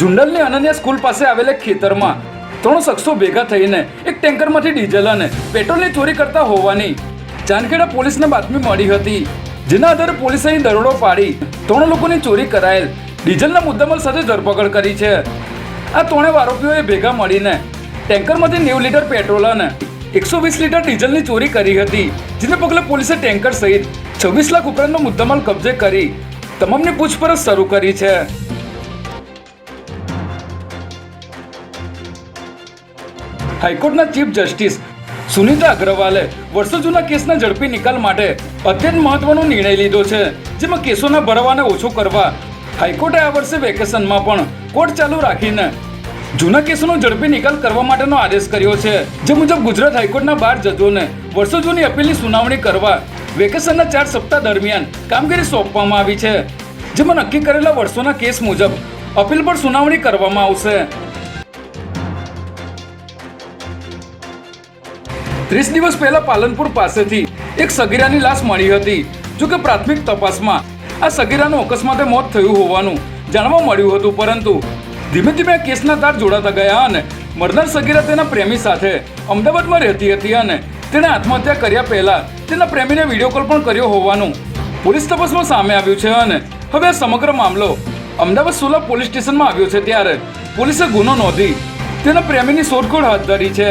જુંડલની Ananya school પાસે આવેલા ખેતરમાં ત્રણ શખ્સો ભેગા થઈને એક ટેન્કરમાંથી ડીઝલ અને પેટ્રોલની ચોરી કરતા હોવાની ચાંદખેડા પોલીસને બાતમી મળી હતી, જેના આધારે પોલીસે દરોડો પાડી ત્રણ લોકોની ચોરી કરાયેલ ડીઝલના મુદ્દામાલ સાથે ધરપકડ કરી છે. આ ત્રણેય આરોપીઓએ ભેગા મળીને ટેન્કરમાંથી નેવું લીટર પેટ્રોલ અને એકસો વીસ લીટર ડીઝલની ચોરી કરી હતી, જેને પગલે પોલીસે ટેન્કર સહિત છવ્વીસ લાખ ઉપરાંતનો મુદ્દામાલ કબજે કરી તમામની પૂછપરછ શરૂ કરી છે. હાઈકોર્ટના ચીફ જસ્ટિસ સુનિતા અગ્રવાલે વર્ષો જૂના કેસના ઝડપી નિકાલ માટે અત્યંત મહત્વનો નિર્ણય લીધો છે, જેમાં કેસોના ભરવાને ઓછો કરવા હાઈકોર્ટે આ વર્ષે વેકેશનમાં પણ કોર્ટ ચાલુ રાખીને જૂના કેસોનો ઝડપી નિકાલ કરવા માટેનો આદેશ કર્યો છે. જે મુજબ ગુજરાત હાઈકોર્ટના બાર જજોને વર્ષો જૂની અપીલની સુનાવણી કરવા વેકેશનના ચાર સપ્તાહ દરમિયાન કામગીરી સોંપવામાં આવી છે, જેમાં નક્કી કરેલા વર્ષોના કેસ મુજબ અપીલ પર સુનાવણી કરવામાં આવશે. ત્રીસ દિવસ પહેલા પાલનપુર પાસેથી એક સગીરાની લાશ મળી હતી, જો કે પ્રાથમિક તપાસમાં આ સગીરાનું અકસ્માતે મોત થયું હોવાનું જાણવા મળ્યું હતું, પરંતુ ધીમે ધીમે આ કેસના તાર જોડાતા ગયા અને મરનાર સગીરા તેના પ્રેમી સાથે અમદાવાદમાં રહેતી હતી અને તેણે આત્મહત્યા કર્યા પહેલા તેના પ્રેમીને વીડિયો કોલ પણ કર્યો હોવાનું પોલીસ તપાસમાં સામે આવ્યું છે અને હવે સમગ્ર મામલો અમદાવાદ સોલા પોલીસ સ્ટેશનમાં આવ્યો છે, ત્યારે પોલીસે ગુનો નોંધી તેના પ્રેમીની શોધખોળ હાથ ધરી છે.